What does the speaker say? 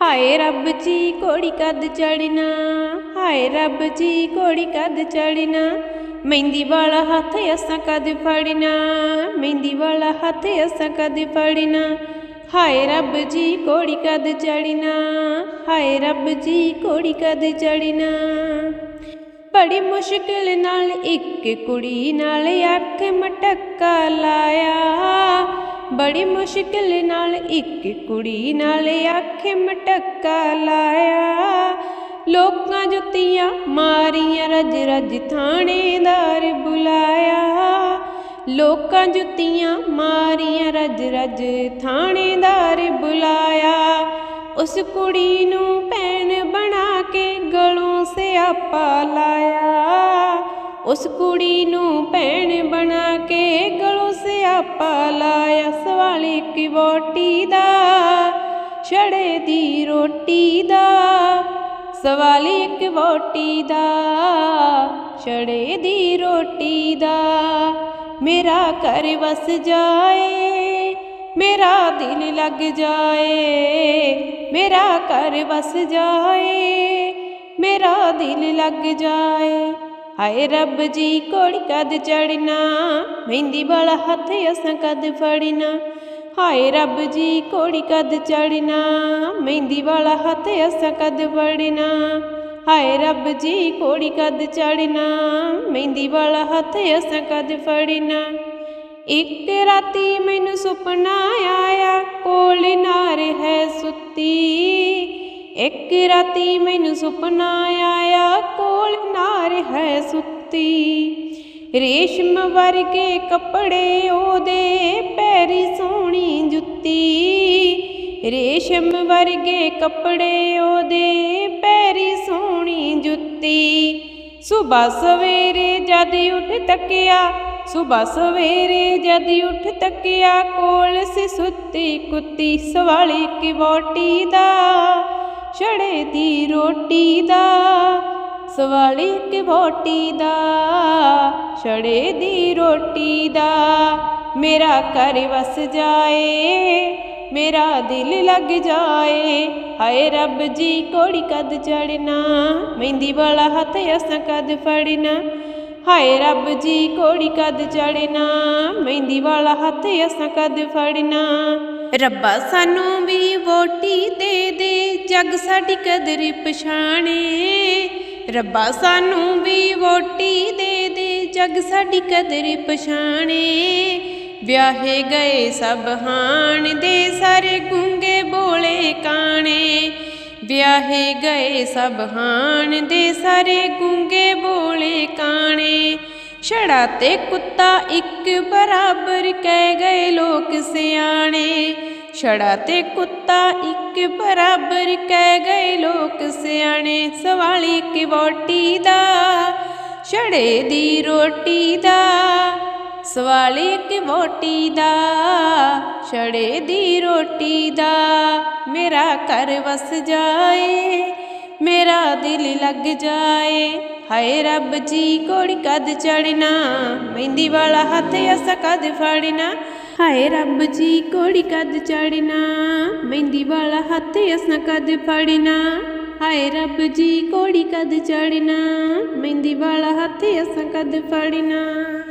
ਹਾਏ ਰੱਬ ਜੀ ਕੋੜੀ ਕਦ ਚੜਨਾ ਹਾਏ ਰੱਬ ਜੀ ਕੋੜੀ ਕਦ ਚੜਨਾ ਮਹਿੰਦੀ ਵਾਲਾ ਹੱਥ ਅਸਾਂ ਕਦ ਫੜਨਾ, ਮਹਿੰਦੀ ਵਾਲਾ ਹੱਥ ਅਸਾਂ ਕਦ ਫੜਨਾ, ਹਾਏ ਰੱਬ ਜੀ ਕੋੜੀ ਕਦ ਚੜਨਾ ਹਾਏ ਰੱਬ ਜੀ ਕੋੜੀ ਕਦ ਚੜਨਾ ਬੜੀ ਮੁਸ਼ਕਿਲ ਨਾਲ ਇੱਕ ਕੁੜੀ ਨਾਲ ਅੱਖ ਮਟਕਾ ਲਾਇਆ ਬੜੀ ਮੁਸ਼ਕਿਲ ਨਾਲ ਇੱਕ ਕੁੜੀ ਨਾਲ ਅੱਖ ਮਟਕਾ ਲਾਇਆ। ਲੋਕਾਂ ਜੁੱਤੀਆਂ ਮਾਰੀਆਂ ਰਜ ਰਜ ਥਾਣੇਦਾਰ ਬੁਲਾਇਆ। ਲੋਕਾਂ ਜੁੱਤੀਆਂ ਮਾਰੀਆਂ ਰਜ ਰਜ ਥਾਣੇਦਾਰ ਬੁਲਾਇਆ। ਉਸ ਕੁੜੀ ਨੂੰ ਭੈਣ ਬਣਾ ਕੇ ਗਲੋਂ ਸਿਆਪਾ ਲਾਇਆ। ਉਸ ਕੁੜੀ ਨੂੰ ਭੈਣ ਸਿਆਪਾ ਲਾਇਆ ਸਵਾਲੀ ਕੀ ਵੋਟੀ ਦਾ, ਛੜੇ ਦੀ ਰੋਟੀ ਦਾ। ਸਵਾਲੀ ਇੱਕ ਵੋਟੀ ਦਾ, ਛੜੇ ਦੀ ਰੋਟੀ ਦਾ। ਮੇਰਾ ਘਰ ਵਸ ਜਾਏ, ਮੇਰਾ ਦਿਲ ਲੱਗ ਜਾਏ, ਮੇਰਾ ਘਰ ਵਸ ਜਾਏ, ਮੇਰਾ ਦਿਲ ਲੱਗ ਜਾਏ। ਹਾਏ ਰੱਬ ਜੀ ਕੋੜੀ ਕਦ ਚੜਨਾ ਮਹਿੰਦੀ ਵਾਲਾ ਹੱਥ ਅਸਾਂ ਕਦ ਫੜਨਾ? ਹਾਏ ਰੱਬ ਜੀ ਕੋੜੀ ਕਦ ਚੜਨਾ ਮਹਿੰਦੀ ਵਾਲਾ ਹੱਥ ਅਸਾਂ ਕਦ ਫੜਨਾ? ਹਾਏ ਰੱਬ ਜੀ ਕੋੜੀ ਕਦ ਚੜਨਾ ਮਹਿੰਦੀ ਵਾਲਾ ਹੱਥ ਅਸਾਂ ਕਦ ਫੜਨਾ? ਇੱਕ ਰਾਤੀ ਮੈਨੂੰ ਸੁਪਨਾ ਆਇਆ, ਕੋਲ ਨਾਰ ਹੈ ਸੁੱਤੀ। ਇੱਕ ਰਾਤੀ ਮੈਨੂੰ ਸੁਪਨਾ ਆਇਆ ਸੁੱਤੀ। ਰੇਸ਼ਮ ਵਰਗੇ ਕੱਪੜੇ ਉਹਦੇ ਪੈਰੀ ਸੋਹਣੀ ਜੁੱਤੀ। ਰੇਸ਼ਮ ਵਰਗੇ ਕੱਪੜੇ ਉਹਦੇ ਪੈਰੀ ਸੋਹਣੀ ਜੁੱਤੀ। ਸੁਬਾ ਸਵੇਰੇ ਜਦ ਉੱਠ ਤੱਕਿਆ ਸੁਬਾ ਸਵੇਰੇ ਜਦ ਉੱਠ ਤੱਕਿਆ, ਕੋਲ ਸੀ ਸੁੱਤੀ ਕੁੱਤੀ ਸਵਾਲੀ ਕੀ ਵੋਟੀ ਦਾ, ਛੜੇ ਦੀ ਰੋਟੀ ਦਾ। ਸਵਾਲੀ ਇੱਕ ਵੋਟੀ ਦਾ, ਛੜੇ ਦੀ ਰੋਟੀ ਦਾ। ਮੇਰਾ ਘਰ ਵਸ ਜਾਏ, ਮੇਰਾ ਦਿਲ ਲੱਗ ਜਾਏ। ਹਾਏ ਰੱਬ ਜੀ, ਕੋੜੀ ਕਦ ਚੜਨਾ ਮਹਿੰਦੀ ਵਾਲਾ ਹੱਥ ਅਸਾਂ ਕਦ ਫੜਨਾ। ਹਾਏ ਰੱਬ ਜੀ, ਕੋੜੀ ਕਦ ਚੜਨਾ ਮਹਿੰਦੀ ਵਾਲਾ ਹੱਥ ਅਸਾਂ ਕਦ ਫੜਨਾ। ਰੱਬਾ ਸਾਨੂੰ ਵੀ ਵੋਟੀ ਦੇ ਦੇ, ਜੱਗ ਸਾਡੀ ਕਦਰ ਪਛਾਣੇ। ਰੱਬਾ ਸਾਨੂੰ ਵੀ ਵੋਟੀ ਦੇ ਦੇ, ਜਗ ਸਾਡੀ ਕਦਰ ਪਛਾਣੇ। ਵਿਆਹੇ ਗਏ ਸਭ ਹਾਣ ਦੇ ਸਾਰੇ ਗੁੰਗੇ ਬੋਲੇ ਕਾਣੇ। ਵਿਆਹੇ ਗਏ ਸਭ ਹਾਣ ਦੇ ਸਾਰੇ ਗੁੰਗੇ ਬੋਲੇ ਕਾਣੇ। ਛੜਾ ਤੇ ਕੁੱਤਾ ਇੱਕ ਬਰਾਬਰ ਕਹਿ ਗਏ ਲੋਕ ਸਿਆਣੇ। ਛੜਾ ਤੇ ਕੁੱਤਾ ਇੱਕ ਬਰਾਬਰ ਕਹਿ ਗਏ ਲੋਕ ਸਵਾਲੀ ਵੋਟੀ ਦਾ, ਛੜੇ ਦੀ ਰੋਟੀ ਦਾ, ਸਵਾਲੀ ਕੀ ਵੋਟੀ ਦਾ, ਛੜੇ ਦੀ ਰੋਟੀ ਦਾ, ਮੇਰਾ ਘਰ ਵਸ ਜਾਏ, ਮੇਰਾ ਦਿਲ ਲੱਗ ਜਾਏ, ਹਾਏ ਰੱਬ ਜੀ ਕੋੜੀ ਕਦ ਚੜਨਾ ਮਹਿੰਦੀ ਵਾਲਾ ਹੱਥ ਅਸ ਕਦ ਫੜਨਾ, ਹਾਏ ਰੱਬ ਜੀ ਕੋੜੀ ਕਦ ਚੜਨਾ ਮਹਿੰਦੀ ਵਾਲਾ ਹੱਥ ਅਸ ਕਦ ਫੜਨਾ। ਹਾਏ ਰੱਬ ਜੀ ਕੋੜੀ ਕਦ ਚੜਨਾ ਮਹਿੰਦੀ ਵਾਲਾ ਹੱਥ ਅਸਾਂ ਕਦ ਫੜਨਾ?